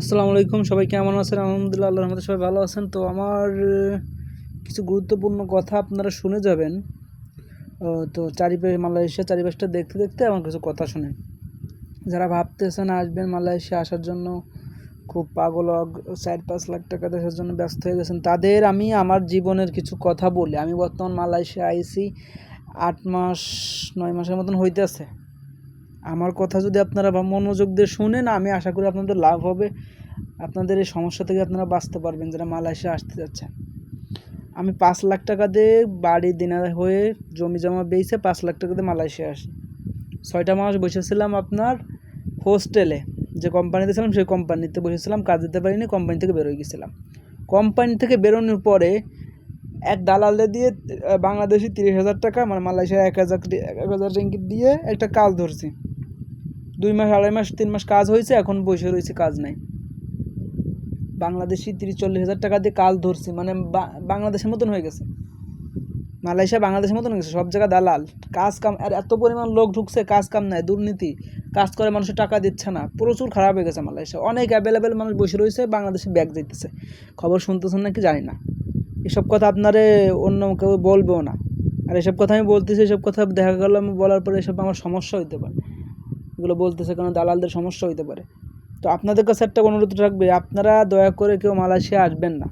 আসসালামু আলাইকুম, সবাই কেমন আছেন? আলহামদুলিল্লাহ, আল্লাহর রহমতে সবাই ভালো আছেন। তো আমার কিছু গুরুত্বপূর্ণ কথা আপনারা শুনে যাবেন। তো চারিপাশে মালয়েশিয়া, চারিপাশটা দেখতে দেখতে আমার কিছু কথা শুনেন যারা ভাবতেছেন আসবেন মালয়েশিয়া আসার জন্য, খুব পাগল চার পাঁচ লাখ টাকা দেশের জন্য ব্যস্ত হয়ে গেছেন, তাদের আমি আমার জীবনের কিছু কথা বলি। আমি বর্তমান মালয়েশিয়া আইসি আট মাস, নয় মাসের মতন হইতেছে। আমার কথা যদি আপনারা মনোযোগ দিয়ে শুনেন, আমি আশা করি আপনাদের লাভ হবে। আপনাদের এই সমস্যা থেকে আপনারা বাঁচতে পারবেন যারা মালয়েশিয়া আসতে যাচ্ছেন। আমি পাঁচ লাখ টাকা দিয়ে বাড়ি দিনার হয়ে জমি জমা বেচে পাঁচ লাখ টাকা দিয়ে মালয়েশিয়া আসি। ছয়টা মাস বসেছিলাম আপনার হোস্টেলে। যে কোম্পানিতে ছিলাম, সেই কোম্পানিতে বসেছিলাম, কাজ দিতে পারিনি, কোম্পানি থেকে বেরোয় গেছিলাম। কোম্পানি থেকে বেরোনোর পরে এক দালালে দিয়ে বাংলাদেশি তিরিশ হাজার টাকা মানে মালয়েশিয়া এক হাজার এক হাজার রিঙ্গিত দিয়ে একটা কাজ ধরছি। দুই মাস, আড়াই মাস, তিন মাস কাজ হয়েছে, এখন বসে রয়েছে, কাজ নাই। বাংলাদেশি তিরিশ চল্লিশ হাজার টাকা দিয়ে কাজ ধরছি মানে বাংলাদেশের মতন হয়ে গেছে। মালয়েশিয়া বাংলাদেশের মতন গেছে, সব জায়গায় দালাল। কাজ কাম, আর এত পরিমাণ লোক ঢুকছে, কাজ কাম নাই, দুর্নীতি। কাজ করে মানুষের টাকা দিচ্ছে না, প্রচুর খারাপ হয়ে গেছে মালয়েশিয়া। অনেক অ্যাভেলেবেল মানুষ বসে রয়েছে, বাংলাদেশে ব্যাগ দিতেছে। খবর শুনতেছেন নাকি জানি না। এসব কথা আপনারে অন্য কেউ বলবেও না। আর এসব কথা আমি বলতেছি, এসব কথা দেখা গেল, আমি বলার পরে এসব আমার সমস্যা হইতে পারে। এগুলো বলতেছে, কারণ দালালদের সমস্যা হইতে পারে। তো আপনাদের কাছে একটা অনুরোধ থাকবে আপনারা দয়া করে কেউ মালয়েশিয়া আসবেন না।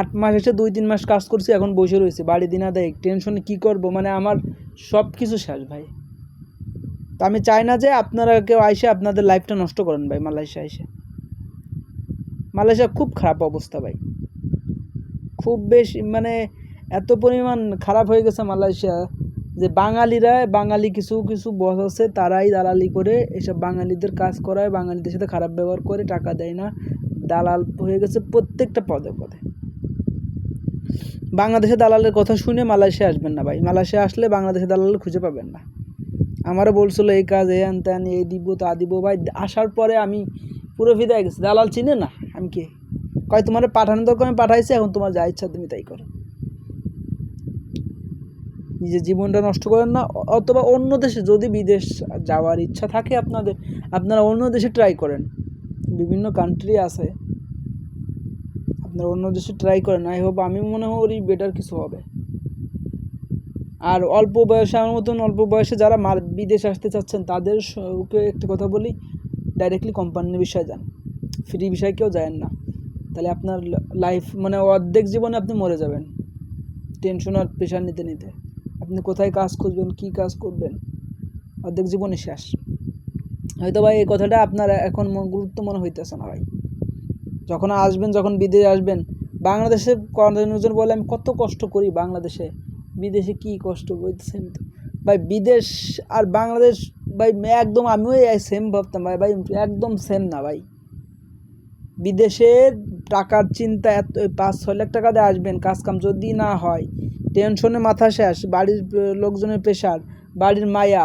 আট মাস এসে দুই তিন মাস কাজ করছি, এখন বসে রয়েছি। বাড়ি দিনা দেয় টেনশনে কী করব? মানে আমার সব কিছু শেষ ভাই। তো আমি চাই না যে আপনারা কেউ আইসে আপনাদের লাইফটা নষ্ট করেন ভাই, মালয়েশিয়া এসে। মালয়েশিয়া খুব খারাপ অবস্থা ভাই। খুব বেশি মানে এত পরিমাণ খারাপ হয়ে গেছে মালয়েশিয়া। যে বাঙালিরা, বাঙালি কিছু কিছু বস আছে, তারাই দালালি করে এসব বাঙালিদের কাজ করায়, বাঙালিদের সাথে খারাপ ব্যবহার করে টাকা দেয় না। দালাল হয়ে গেছে প্রত্যেকটা পদে পদে। বাংলাদেশে দালালের কথা শুনে মালয়েশিয়া আসবেন না ভাই। মালয়েশিয়া আসলে বাংলাদেশে দালাল খুঁজে পাবেন না। আমারও বলছিল, এই কাজ, এই আন ত্যান এই দিব, তা দিব। ভাই, আসার পরে আমি পুরো ফিদা হয়ে গেছি। দালাল চিনে না? আমি কি? কয়, তোমার পাঠানো দরকার, আমি পাঠাইছি, এখন তোমার যা ইচ্ছা তুমি তাই করো। নিজের জীবনটা নষ্ট করেন না অথবা অন্য দেশে যদি বিদেশ যাওয়ার ইচ্ছা থাকে আপনাদের, আপনারা অন্য দেশে ট্রাই করেন। বিভিন্ন কান্ট্রি আছে। আপনারা অন্য দেশে ট্রাই করেন। আই হোপ আমি মনে করি বেটার কিছু হবে। আর অল্প বয়সে, আমার মতন অল্প বয়সে যারা মার, বিদেশ আসতে চাচ্ছেন, তাদের ওকে একটা কথা বলি ডাইরেক্টলি কোম্পানির বিষয়ে যান। ফ্রি বিষয়ে কেউ যায় না। তাহলে আপনার লাইফ মানে অর্ধেক জীবনে আপনি মরে যাবেন। টেনশন আর প্রেশার নিতে নিতে। আপনি কোথায় কাজ খুঁজবেন কী কাজ করবেন? অর্ধেক জীবনই শেষ। হয়তো ভাই এই কথাটা আপনার এখন গুরুত্ব মনে হইতেছে না ভাই। যখন আসবেন, যখন বিদেশে আসবেন, বাংলাদেশে কর্মজন বলে আমি কত কষ্ট করি বাংলাদেশে। বিদেশে কি কষ্ট তো? ভাই বিদেশ আর বাংলাদেশ, ভাই একদম আমিও সেম ভাবতাম ভাই ভাই একদম সেম না ভাই। বিদেশের টাকার চিন্তা এত পাঁচ, ছয় লাখ টাকা দিয়ে আসবেন কাজ কাম যদি না হয় টেনশনে মাথা শেষ, বাড়ির লোকজনের প্রেশার, বাড়ির মায়া।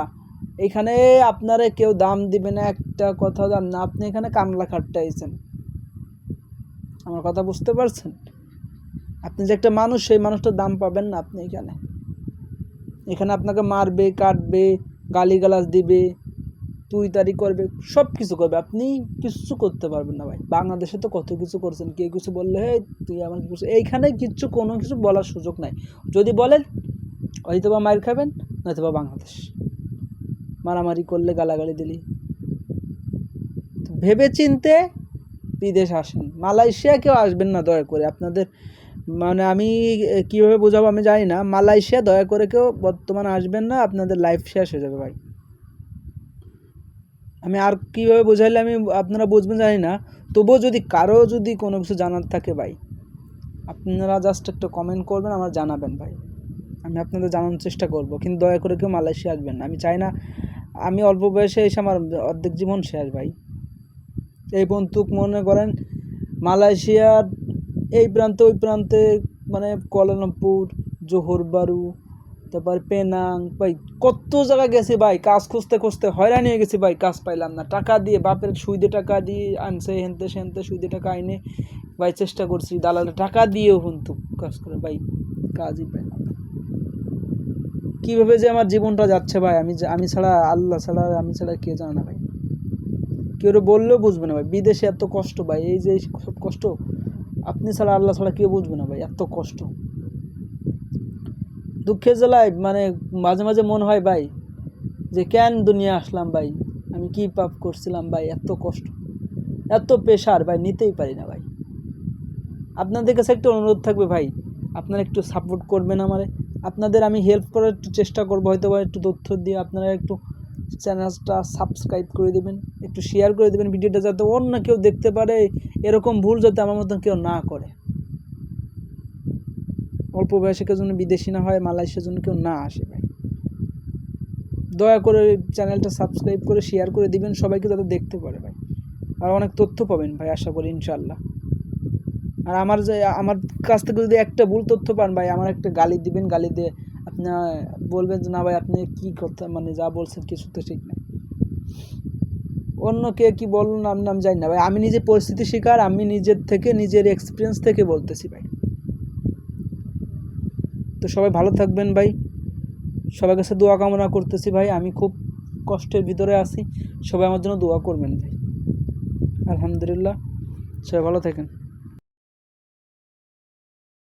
এখানে আপনারে কেউ দাম দিবে না, একটা কথা দাম না। আপনি এখানে কামলা খাট্টাইছেন আমার কথা বুঝতে পারছেন? আপনি যে একটা মানুষ, সেই মানুষটার দাম পাবেন না আপনি এখানে। এখানে আপনাকে মারবে, কাটবে, গালিগালাজ দিবে। তুই তারি করবে সব কিছু করবে। আপনি কিচ্ছু করতে পারবেন না ভাই। বাংলাদেশে তো কত কিছু করছেন? কেউ কিছু বললে হে তুই আমার কিছু করছিস?" এইখানে কিচ্ছু, কোনো কিছু বলার সুযোগ নাই। যদি বলেন হয়তো বা মায়ের খাবেন নয়তো বা বাংলাদেশ। মারামারি করলে গালাগালি দিলি। ভেবে চিনতে বিদেশ আসেন। মালয়েশিয়া কেউ আসবেন না, দয়া করে। আপনাদের মানে আমি কীভাবে বোঝাবো আমি জানি না। মালয়েশিয়া, দয়া করে কেউ বর্তমানে আসবেন না, আপনাদের লাইফ শেষ হয়ে যাবে ভাই। আমি আর কীভাবে বোঝাইলে আমি আপনারা বুঝবেন জানি না। তবুও যদি কারও যদি কোনো কিছু জানার থাকে ভাই, আপনারা জাস্ট একটা কমেন্ট করবেন, আমার জানাবেন ভাই। আমি আপনাদের জানানোর চেষ্টা করব, কিন্তু দয়া করে কেউ মালয়েশিয়া আসবেন আমি চাই না, আমি অল্প বয়সে এসে আমার অর্ধেক জীবন শেষ ভাই। এই বন্দুক মনে করেন মালয়েশিয়ার এই প্রান্তে, ওই প্রান্তে মানে কুয়ালালামপুর জোহর বারু তারপর পেনাং ভাই, কত জায়গা গেছি ভাই, কাজ খুঁজতে খুঁজতে হয়রানি হয়ে গেছি ভাই, কাজ পাইলাম না। টাকা দিয়ে, বাপের সুইদে টাকা দিয়ে আনছে, হেনতে সেনতে সুইদে টাকা আইনে ভাই, চেষ্টা করছি দালালে টাকা দিয়েও কিন্তু কাজ করে, ভাই, কাজই না। কীভাবে যে আমার জীবনটা যাচ্ছে ভাই, আমি আমি ছাড়া, আল্লাহ ছাড়া আমি ছাড়া কে জানে না ভাই। কেউ বললেও বুঝবে না ভাই, বিদেশে এত কষ্ট ভাই, এই যে সব কষ্ট, আপনি ছাড়া, আল্লাহ ছাড়া কেউ বুঝবে না ভাই, এত কষ্ট। দুঃখের জেলায় মানে মাঝে মাঝে মনে হয় ভাই, যে কেন দুনিয়া আসলাম ভাই? আমি কি পাপ করছিলাম ভাই? এত কষ্ট, এত পেশার ভাই, নিতেই পারি না ভাই। আপনাদের কাছে একটু অনুরোধ থাকবে ভাই, আপনারা একটু সাপোর্ট করবেন আমারে। আপনাদের আমি হেল্প করার একটু চেষ্টা করব, হয়তো বা একটু তথ্য দিয়ে আপনারা একটু চ্যানেলটা সাবস্ক্রাইব করে দেবেন, একটু শেয়ার করে দেবেন, ভিডিওটা যাতে অন্য কেউ দেখতে পারে, এরকম ভুল যাতে আমার মতন কেউ না করে। অল্প বয়সে কেউ জন্য বিদেশি না হয়, মালয়েশিয়ার জন্য কেউ না আসে ভাই। দয়া করে চ্যানেলটা সাবস্ক্রাইব করে শেয়ার করে দিবেন, সবাইকে যাতে দেখতে পারে ভাই। আর অনেক তথ্য পাবেন ভাই, আশা করি ইনশাল্লাহ আর আমার যে, আমার কাছ থেকে যদি একটা ভুল তথ্য পান ভাই, আমার একটা গালি দিবেন, গালি দিয়ে আপনি, বলবেন যে, না ভাই, আপনি কী কথা মানে যা বলছেন কিছু তো ঠিক না। অন্য কে কী বলুন নাম নাম জানি না ভাই। আমি নিজে পরিস্থিতি শিকার, আমি নিজের থেকে, নিজের এক্সপিরিয়েন্স থেকে বলতেছি ভাই। তো সবাই ভালো থাকবেন ভাই। সবার কাছে দোয়া কামনা করতেছি ভাই। আমি খুব কষ্টের ভিতরে আছি। সবাই আমার জন্য দোয়া করবেন ভাই। আলহামদুলিল্লাহ। সবাই ভালো থাকেন।